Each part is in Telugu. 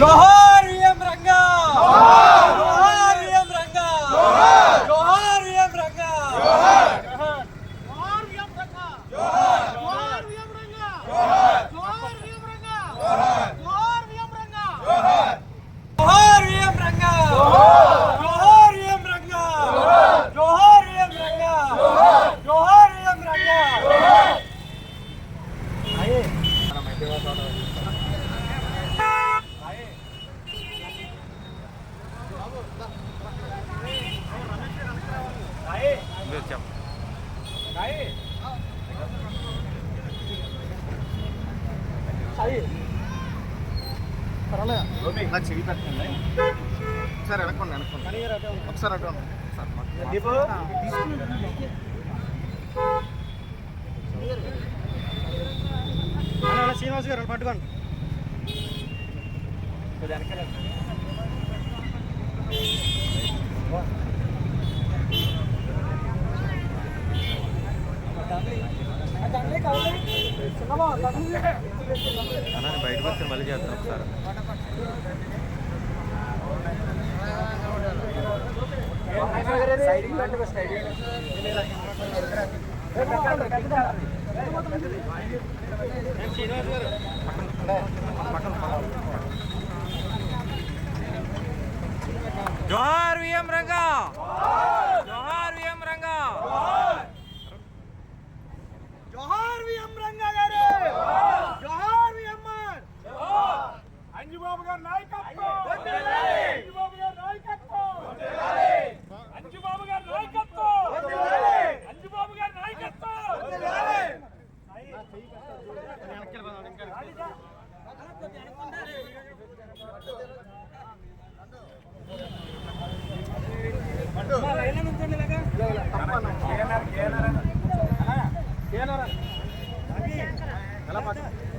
జోహార్ విఎం రంగా జోహార్ విఎం రంగా జోహార్ విఎం రంగా జోహార్ విఎం రంగా జోహార్ విఎం రంగా జోహార్ విఎం రంగా జోహార్ విఎం రంగా నా చెయ్యి పెట్టండి ఒకసారి వెనక్కోండి వెనక్కోండి. ఒకసారి అటు శ్రీనివాస్ గారు పట్టుకోండి. అన్నాన్ని బయటకు వచ్చి మళ్ళీ చేస్తాను ఒకసారి. జోహార్ విఎం రంగా జోహార్ విఎం రంగా జోహార్ విఎం రంగా గారు జోహార్ విఎంఆర్ అంజుబాబు గారి నాయకత్వం అంజుబాబు గారి నాయకత్వం అంజుబాబు గారి నాయకత్వం అంజుబాబు గారి నాయకత్వం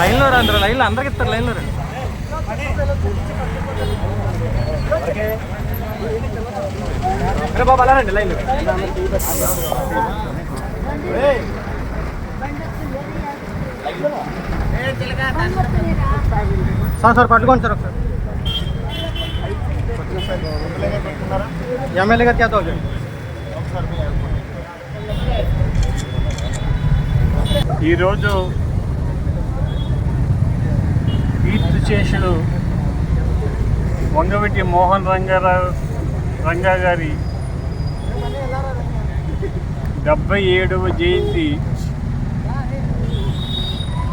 లైన్లో రండి లైన్లో అందరికి ఇస్తారు లైన్లో రండి బాబు అలా రండి లైన్లో. సార్ సార్ పట్టుకోండి సార్ ఒకసారి. ఎమ్మెల్యే గారు. చేద్దాం ఈరోజు కీర్తి శేషుడు వంగవెట్టి మోహన్ రంగారావు రంగా గారి డెబ్బై ఏడవ జయంతి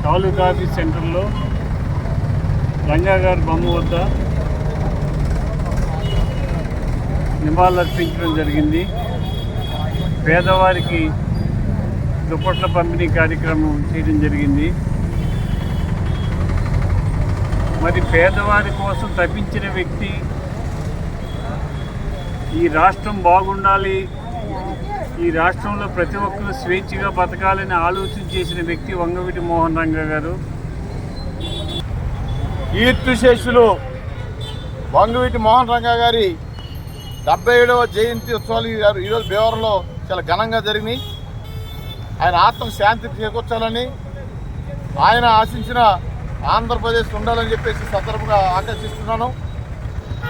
తాలూకా ఆఫీస్ సెంటర్లో రంగా గారి బొమ్మ వద్ద నివాళులర్పించడం జరిగింది. పేదవారికి దుప్పట్ల పంపిణీ కార్యక్రమం చేయడం జరిగింది. మరి పేదవారి కోసం తప్పించిన వ్యక్తి ఈ రాష్ట్రం బాగుండాలి ఈ రాష్ట్రంలో ప్రతి ఒక్కరూ స్వేచ్ఛగా బతకాలని ఆలోచన చేసిన వ్యక్తి వంగవీటి మోహన్ రంగ గారు. ఈర్తుశేషులు వంగవీటి మోహన్ రంగ గారి డెబ్బై ఏడవ జయంతి ఉత్సవాలు ఈ- ఈరోజు భీమవరంలో చాలా ఘనంగా జరిగినాయి. ఆయన ఆత్మ శాంతి చేకూర్చాలని ఆయన ఆశించిన ఆంధ్రప్రదేశ్ ఉండాలని చెప్పేసి సందర్భంగా ఆకర్షిస్తున్నాను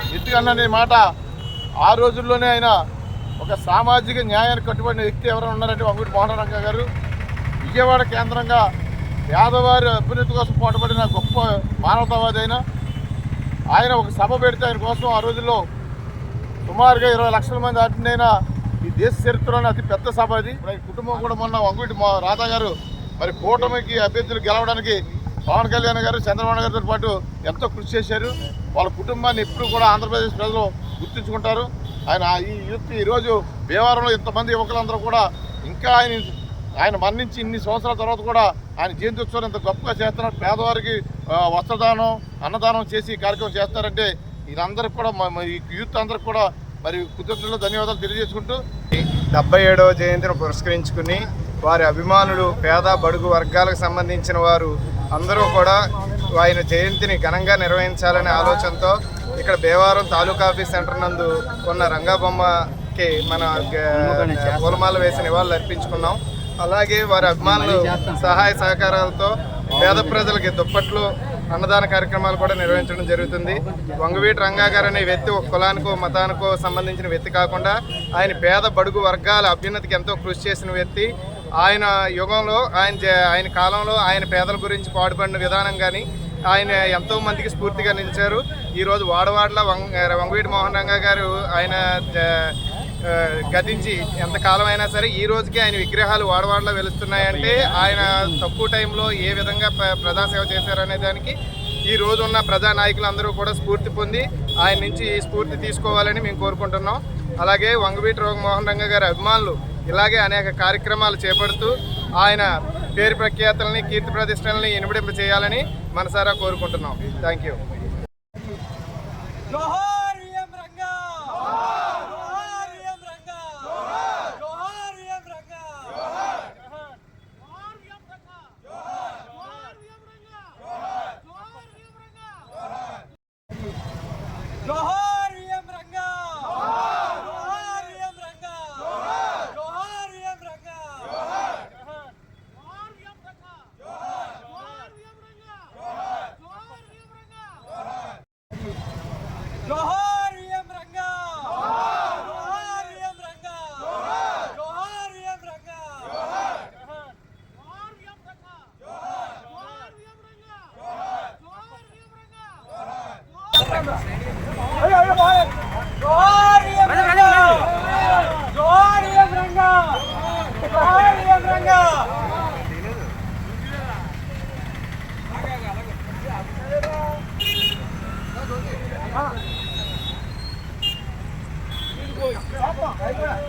ఎందుకన్నా మాట ఆ రోజుల్లోనే ఆయన ఒక సామాజిక న్యాయానికి కట్టుబడిన వ్యక్తి ఎవరైనా ఉన్నారంటే వంగవీటి మోహనరంగ గారు. విజయవాడ కేంద్రంగా పేదవారి అభ్యున్నతి కోసం పోటపడిన గొప్ప మానవతావాది అయిన ఆయన ఒక సభ పెడితే ఆయన కోసం ఆ రోజుల్లో సుమారుగా ఇరవై లక్షల మంది అటెండ్ ఈ దేశ చరిత్రలోనే అతి పెద్ద సభ అది ఈ కుటుంబం కూడా మొన్న వంగుటి మా రాధా గారు మరి కూటమికి అభ్యర్థులు గెలవడానికి పవన్ కళ్యాణ్ గారు చంద్రబాబు గారితో పాటు ఎంతో కృషి చేశారు. వాళ్ళ కుటుంబాన్ని ఎప్పుడు కూడా ఆంధ్రప్రదేశ్ ప్రజలు గుర్తుంచుకుంటారు. ఆయన ఈ యూత్ ఈరోజు భీమవరంలో ఇంతమంది యువకులందరూ కూడా ఇంకా ఆయన ఆయన మరణించి ఇన్ని సంవత్సరాల తర్వాత కూడా ఆయన జయంతి ఇంత గొప్పగా చేస్తున్నారు. పేదవారికి వస్త్రదానం అన్నదానం చేసి కార్యక్రమం చేస్తారంటే ఇదందరికి కూడా ఈ యూత్ అందరికి కూడా మరి కృతజ్ఞతలు ధన్యవాదాలు తెలియజేసుకుంటూ డెబ్బై ఏడవ జయంతిని పురస్కరించుకుని వారి అభిమానులు పేద బడుగు వర్గాలకు సంబంధించిన వారు అందరూ కూడా ఆయన జయంతిని ఘనంగా నిర్వహించాలనే ఆలోచనతో ఇక్కడ భీమవరం తాలూకా ఆఫీస్ సెంటర్ నందు ఉన్న రంగాబొమ్మకి మన పూలమాల వేసి నివాళులు అర్పించుకున్నాం. అలాగే వారి అభిమానులు సహాయ సహకారాలతో పేద ప్రజలకి దుప్పట్లు అన్నదాన కార్యక్రమాలు కూడా నిర్వహించడం జరుగుతుంది. వంగవీటి రంగా గారు అనే వ్యక్తి ఒక కులానికో మతానికో సంబంధించిన వ్యక్తి కాకుండా ఆయన పేద బడుగు వర్గాల అభ్యున్నతికి ఎంతో కృషి చేసిన వ్యక్తి. ఆయన యుగంలో ఆయన ఆయన కాలంలో ఆయన పేదల గురించి పాడుపడిన విధానం కానీ ఆయన ఎంతో మందికి స్ఫూర్తిగా నిలిచారు. ఈరోజు వాడవాడల వంగ వంగవీటి మోహన్ రంగా గారు ఆయన గతించి ఎంతకాలం అయినా సరే ఈ రోజుకి ఆయన విగ్రహాలు వాడవాడలో వెలుస్తున్నాయంటే ఆయన తక్కువ టైంలో ఏ విధంగా ప్ర- ప్రజాసేవ చేశారనే దానికి ఈ రోజు ఉన్న ప్రజా నాయకులందరూ కూడా స్ఫూర్తి పొంది ఆయన నుంచి స్ఫూర్తి తీసుకోవాలని మేము కోరుకుంటున్నాం. అలాగే వంగవీటి రోగమోహన్ రంగ గారి అభిమానులు ఇలాగే అనేక కార్యక్రమాలు చేపడుతూ ఆయన పేరు ప్రఖ్యాతలని కీర్తి ప్రతిష్టలని ఇనుమడింప చేయాలని మనసారా కోరుకుంటున్నాం. Thank you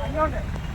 I'm on.